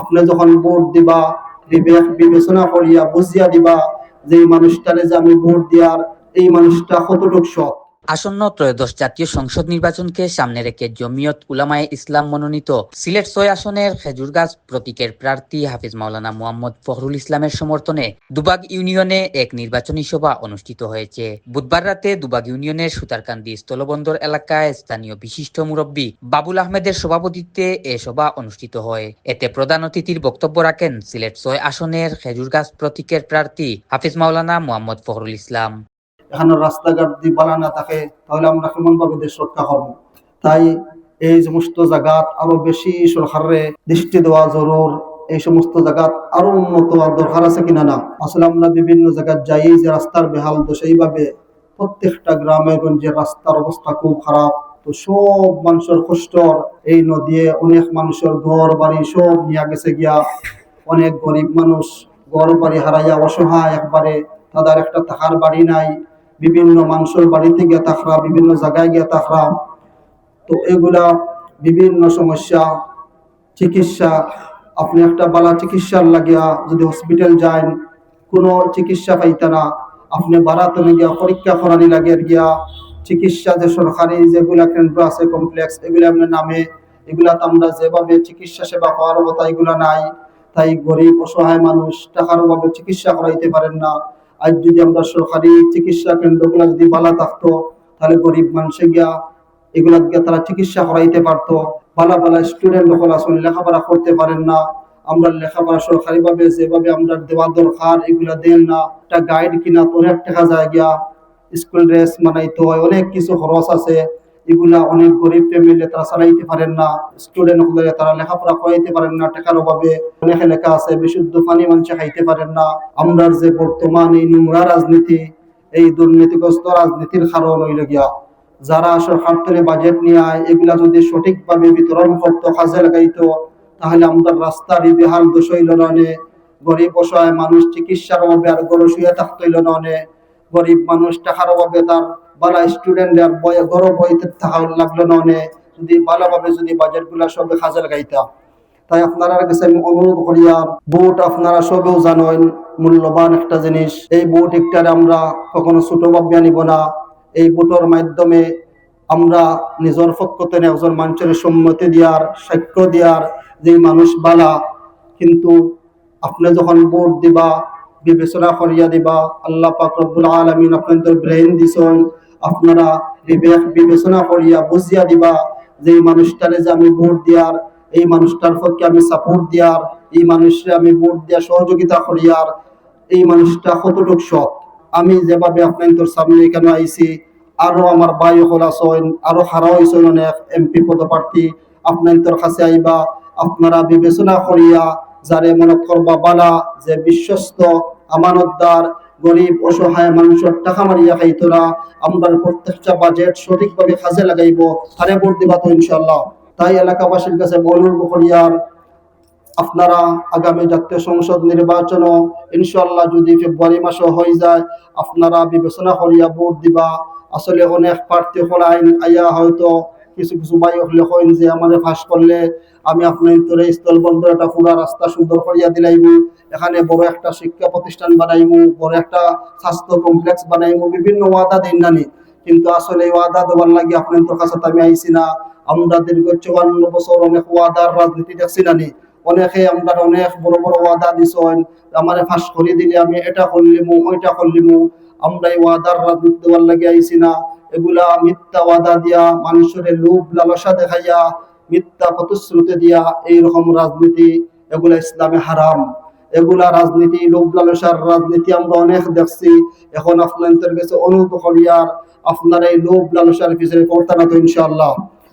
আপনি যখন ভোট দিবা, বিবেক বিবেচনা করিয়া বুঝিয়া দিবা যে মানুষটারে যে আমি ভোট দিয়ার, এই মানুষটা কতটুক সৎ। আসন্ন ত্রয়োদশ জাতীয় সংসদ নির্বাচনকে সামনে রেখে জমিয়ত উলামায়ে ইসলাম মনোনীত সিলেট ছয় আসনের খেজুরগাছ প্রতীকের প্রার্থী হাফিজ মাওলানা মোহাম্মদ ফখরুল ইসলামের সমর্থনে দুবাগ ইউনিয়নে এক নির্বাচনী সভা অনুষ্ঠিত হয়েছে। বুধবার রাতে দুবাগ ইউনিয়নের সুতারকান্দি স্থলবন্দর এলাকায় স্থানীয় বিশিষ্ট মুরব্বী বাবুল আহমেদের সভাপতিত্বে এ সভা অনুষ্ঠিত হয়। এতে প্রধান অতিথির বক্তব্য রাখেন সিলেট ছয় আসনের খেজুরগাছ প্রতীকের প্রার্থী হাফিজ মাওলানা মোহাম্মদ ফখরুল ইসলাম। এখানে রাস্তাঘাট যদি বালা না থাকে, তাহলে আমরা কেমন ভাবে দেশ রক্ষা করব। তাই এই সমস্ত জায়গাত আরও বেশি সরকারের দৃষ্টি দেওয়া জরুর। এই সমস্ত জায়গাত আরও উন্নত হওয়ার দরকার আছে কিনা না? আসলে আমরা বিভিন্ন জায়গায় যাই, যে রাস্তার বেহাল তো সেইভাবে প্রত্যেকটা গ্রামে গঞ্জে রাস্তার অবস্থা খুব খারাপ। তো সব মানুষের কষ্টর এই নদীয়ে অনেক মানুষের ঘর বাড়ি সব নিয়ে গেছে গিয়া। অনেক গরিব মানুষ ঘর বাড়ি হারাইয়া অসহায় একবারে, তাদের একটা থাকার বাড়ি নাই। বিভিন্ন মানুষের বাড়িতে গিয়ে থাকরা বিভিন্ন জায়গায় গিয়ে থাকরা তো এগুলা বিভিন্ন সমস্যা, চিকিৎসা, আপনি একটা বালা চিকিৎসার লাগিয়া যদি হসপিটাল যান, কোনো চিকিৎসা পাইতে না। আপনি বারাতনে গিয়া পরীক্ষা করানি লাগে গিয়া চিকিৎসা যে সরকারি যেগুলা কেন্দ্র আছে কমপ্লেক্স এগুলা আপনার নামে, এগুলা তো আমরা যেভাবে চিকিৎসা সেবা পাওয়ার কথা এগুলা নাই। তাই গরিব, অসহায় মানুষ টাকার অভাবে চিকিৎসা করাইতে পারেন না। আজ যদি আমরা সরকারি চিকিৎসা কেন্দ্রগুলো যদি বালা থাকতো, তাহলে গরিব মানুষে গিয়া এগুলা গিয়া তারা চিকিৎসা করাইতে পারতো। বালা বালা স্টুডেন্ট সকল আসলে লেখাপড়া করতে পারেন না। আমরা লেখাপড়া সরকারি ভাবে যেভাবে আমরা দেওয়া দরকার, এগুলা দেন না। একটা গাইড কিনা তো অনেক টাকা যায় গিয়া স্কুল ড্রেস মানাইতে হয়, অনেক কিছু খরচ আছে। এগুলা অনেক গরিব ফ্যামিলি তারা চালাইতে পারেন না স্টুডেন্ট হলে তারা লেখাপড়া করাইতে পারেন না টাকার অভাবে, অনেক এলাকা আছে বিশুদ্ধ পানি মানুষে খাইতে পারেন না। আমরা যে বর্তমান এই নোংরা রাজনীতি, এই দুর্নীতিগ্রস্ত রাজনীতির কারণ হইল গিয়া, যারা সরকার থেকে বাজেট নিয়ে আয়, এগুলা যদি সঠিকভাবে বিতরণ করতো, কাজে লাগাইতো, তাহলে আমাদের রাস্তার এই বেহাল দোষ হইল না গরিব অসহায় মানুষ চিকিৎসার অভাবে আর গরু শুয়ে থাকতে হইল না। গরিব মানুষ টাকার অভাবে তার বালা স্টুডেন্টের বয়ে গরু বইতে থাকা লাগল না অনে যদি ভালোভাবে যদি বাজেটগুলা সবে কাজে লাগাইতা তাই আপনারা কাছে আমি অনুরোধ করি আর বুট আপনারা সবেও জানেন, মূল্যবান একটা জিনিস। এই বুট একটারে আমরা কখনো ছোট ভাবিয়া নিব না। এই বুটের মাধ্যমে আমরা নিজের পক্ষতে একজন মানুষের সম্মতি দিয়ার, সাক্ষ্য দিয়ার যে মানুষ বালা, কিন্তু আপনি যখন ভোট দিবা, বিবেচনা করিয়া দিবা, আল্লাহ পাক রব্বুল আলামিন আপনাদের ব্রেন দিছেন। আপনারা বিবেচনা করিয়া বুঝিয়া দিবা যে এই মানুষটারে যে আমি ভোট দিয়ার, এই মানুষটার পক্ষে আমি সাপোর্ট দিয়ার, এই মানুষরে আমি ভোট দিয়া সহযোগিতা করিয়ার, এই মানুষটা কতটুক সৎ? আমি যেভাবে আপনাদের সামনে এখানে আইছি, আরও আমার ভাই হল আছেন, আরও হারা হয়েছেন অনেক এমপি পদপ্রার্থী, আপনাদের কাছে আইবা, আপনারা বিবেচনা করিয়া যারে মনে করবা বালা, যে বিশ্বস্ত, আমানতদার গরিব, অসহায় মানুষের টাকা মারিয়া খাইতরা আমরা প্রত্যেকটা বাজেট সঠিকভাবে কাজে লাগাইব তারে ভোট দিবা তো ইনশাল্লাহ তাই এলাকাবাসীর কাছে অনুরোধ করিয়ার আপনারা আগামী জাতীয় সংসদ নির্বাচন ইনশাল্লাহ যদি ফেব্রুয়ারি মাসে হয়ে যায়, আপনারা বিবেচনা করিয়া ভোট দিবা। আসলে অনেক প্রার্থী হলাইন আইয়া হয়তো কিছু কিছু বাই হলে যে আমাদের ফাঁস করলে আমি আপনার তোরে স্থল বন্দর একটা পুরা রাস্তা সুন্দর করিয়া দিলাইমু। এখানে বড় একটা শিক্ষা প্রতিষ্ঠান বানাইমু, বড় একটা স্বাস্থ্য কমপ্লেক্স বানাইমু, বিভিন্ন ওয়াদা দিন নানি। কিন্তু আসলে ওয়াদা দেওয়ার লাগে আপনার কাছে আমি আইছি না। আমরা দীর্ঘ চুয়ান্ন বছর অনেক ওয়াদার রাজনীতি দেখছি নানি। অনেকে আমরা অনেক বড় বড় ওয়াদা দিছেন, আমারে ফাঁস করে দিলে আমি এটা করলিমু, ওইটা করলিমু। আমরা এই ওয়াদার রাজনীতি দেওয়ার লাগে আইছি না। এগুলা মিথ্যা ওয়াদা দিয়া, মানুষের লোভ লালসা দেখাইয়া, মিথ্যা প্রতিশ্রুতি দিয়া এইরকম রাজনীতি, এগুলা ইসলামে হারাম। এগুলা রাজনীতি, লোভ লালসার রাজনীতি আমরা অনেক দেখছি। এখন আপনাদের কাছে অনুরোধ করিয়ার আপনারা এই লোভ লালসার পিছনে পড়তে না তো ইনশাআল্লাহ।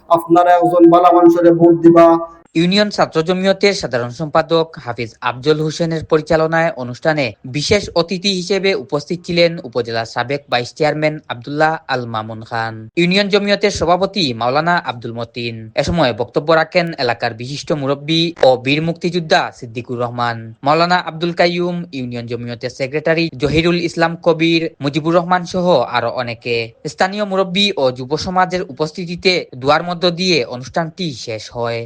আপনারা একজন বালা মানুষের ভোট দিবা ইউনিয়ন ছাত্র জমিয়তের সাধারণ সম্পাদক হাফিজ আফজল হোসেনের পরিচালনায় অনুষ্ঠানে বিশেষ অতিথি হিসেবে উপস্থিত ছিলেন উপজেলা সাবেক vice chairman Abdullah Al Mamun Khan. Union জমিয়তের সভাপতি মাওলানা আব্দুল মতিন। এ সময় বক্তব্য রাখেন এলাকার বিশিষ্ট মুরব্বী ও বীর মুক্তিযোদ্ধা সিদ্দিকুর রহমান। মাওলানা আব্দুল কাইয়ুম, ইউনিয়ন জমিয়তের সেক্রেটারি জহিরুল ইসলাম কবির, মুজিবুর রহমান সহ আরও অনেকে। স্থানীয় মুরব্বী ও যুব সমাজের উপস্থিতিতে দুয়ার মধ্য দিয়ে অনুষ্ঠানটি শেষ হয়।